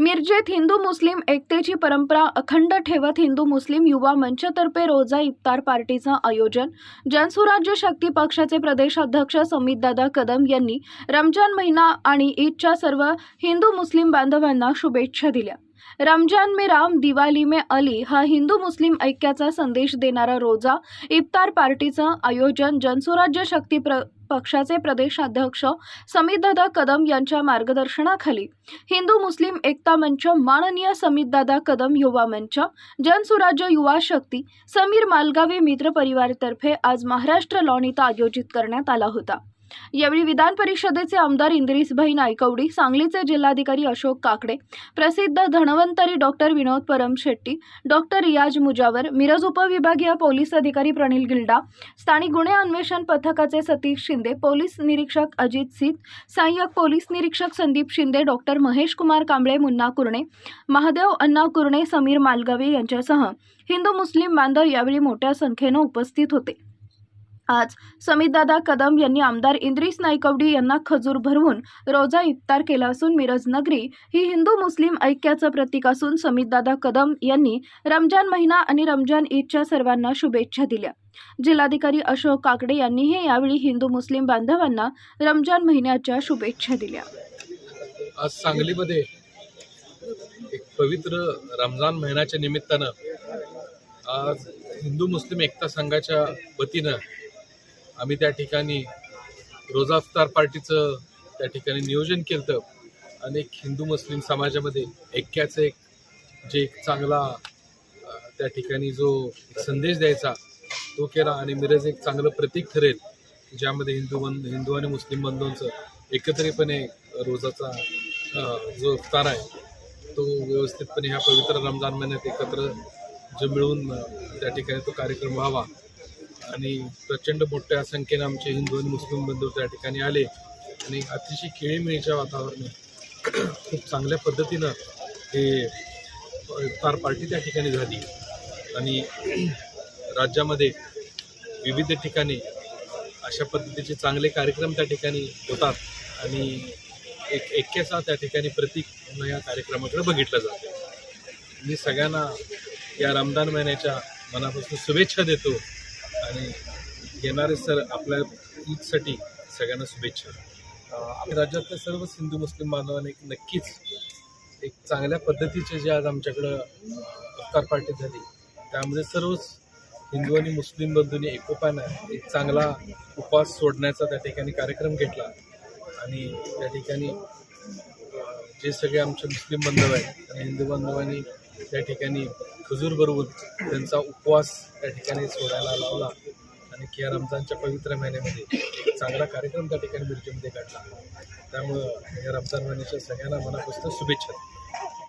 मिरजेत हिंदू मुस्लिम एकतेची परंपरा अखंड ठेवत हिंदू मुस्लिम युवा मंचतर्फे रोजा इफ्तार पार्टीचं आयोजन. जनसुराज्य शक्ती पक्षाचे प्रदेश अध्यक्ष समितदादा कदम यांनी रमजान महिना आणि ईदच्या सर्व हिंदू मुस्लिम बांधवांना शुभेच्छा दिल्या. रमजान में राम दिवाली में अली हा हिंदू मुस्लिम ऐक्याचा संदेश देणारा रोजा इफ्तार पार्टीचं आयोजन जनसुराज्य शक्ती प्र पक्षाचे प्रदेशाध्यक्ष समितदादा कदम यांच्या मार्गदर्शनाखाली हिंदू मुस्लिम एकता मंच माननीय समितदादा कदम युवा मंच जनसुराज्य युवा शक्ती समीर मालगावे मित्र परिवारतर्फे आज महाराष्ट्र लॉन इथं आयोजित करण्यात आला होता. यावेळी विधान परिषदेचे आमदार इंद्रिसभाई नायकवडी सांगलीचे जिल्हाधिकारी अशोक काकडे प्रसिद्ध धनवंतरी डॉक्टर विनोद परम शेट्टी डॉक्टर रियाज मुजावर मिरज उपविभागीय पोलीस अधिकारी प्रणिल गिल्डा स्थानिक गुन्हे अन्वेषण पथकाचे सतीश शिंदे पोलीस निरीक्षक अजित सिंह सहाय्यक पोलीस निरीक्षक संदीप शिंदे डॉक्टर महेश कुमार कांबळे मुन्ना कुरणे महादेव अण्णा कुरणे समीर मालगावे यांच्यासह हिंदू मुस्लिम बांधव यावेळी मोठ्या संख्येनं उपस्थित होते. आज. समितदादा कदम यांनी आमदार इंद्रिस नायकवडी यांना खजूर भरवून रोजा इफ्तार केला असून मिरज नगरी ही हिंदू मुस्लिम ऐक्याचं प्रतीक असून समितदादा कदम यांनी रमजान महिना आणि रमजान ईदच्या सर्वांना शुभेच्छा दिल्या. जिल्हाधिकारी अशोक काकडे यांनीही यावेळी हिंदू मुस्लिम बांधवांना रमजान महिन्याच्या शुभेच्छा दिल्या. आज सांगलीमध्ये एक पवित्र रमजान महिन्याच्या निमित्तानं आज हिंदू मुस्लिम एकता संघाच्या वतीनं आम्ही त्या ठिकाणी रोजाफ्तार पार्टीचं त्या ठिकाणी नियोजन केलं होतं अनेक हिंदू मुस्लिम समाजामध्ये ऐक्याचं एक जे एक चांगला त्या ठिकाणी जो संदेश द्यायचा तो केला आणि मिरज एक चांगलं प्रतीक ठरेल ज्यामध्ये हिंदू बंध हिंदू आणि मुस्लिम बंधूंचं एकत्रितपणे रोजाचा जो अवतार आहे तो व्यवस्थितपणे ह्या पवित्र रमजान महिन्यात एकत्र जे मिळून त्या ठिकाणी तो कार्यक्रम व्हावा. आणि प्रचंड मोठ्या संख्येनं आमचे हिंदू आणि मुस्लिम बंधू त्या ठिकाणी आले. आणि अतिशय खेळीमेळीच्या वातावरणात खूप चांगल्या पद्धतीनं हे फार पार्टी त्या ठिकाणी झाली. आणि राज्यामध्ये विविध ठिकाणी अशा पद्धतीचे चांगले कार्यक्रम त्या ठिकाणी होतात. आणि एक एक्केसा त्या ठिकाणी प्रतीक म्हणून या कार्यक्रमाकडे बघितलं जातं. मी सगळ्यांना या रमदान महिन्याच्या मनापासून शुभेच्छा देतो. आणि येणारे सर आपल्या ईदसाठी सगळ्यांना शुभेच्छा. आपल्या राज्यातल्या सर्वच हिंदू मुस्लिम बांधवांनी एक नक्कीच एक चांगल्या पद्धतीचे जे आज आमच्याकडं अफ्तार पार्टी झाली त्यामध्ये सर्वच हिंदू आणि मुस्लिम बंधूंनी एकोपानं एक चांगला उपवास सोडण्याचा त्या ठिकाणी कार्यक्रम घेतला. आणि त्या ठिकाणी जे सगळे आमचे मुस्लिम बांधव आहेत आणि हिंदू बांधवांनी त्या ठिकाणी खजूर भरवून त्यांचा उपवास त्या ठिकाणी सोडायला लावला आणि किया रमजानच्या पवित्र महिन्यामध्ये एक चांगला कार्यक्रम त्या ठिकाणी मिरजेमध्ये काढला. त्यामुळं या रमजान महिन्याच्या सगळ्यांना मनापासून शुभेच्छा.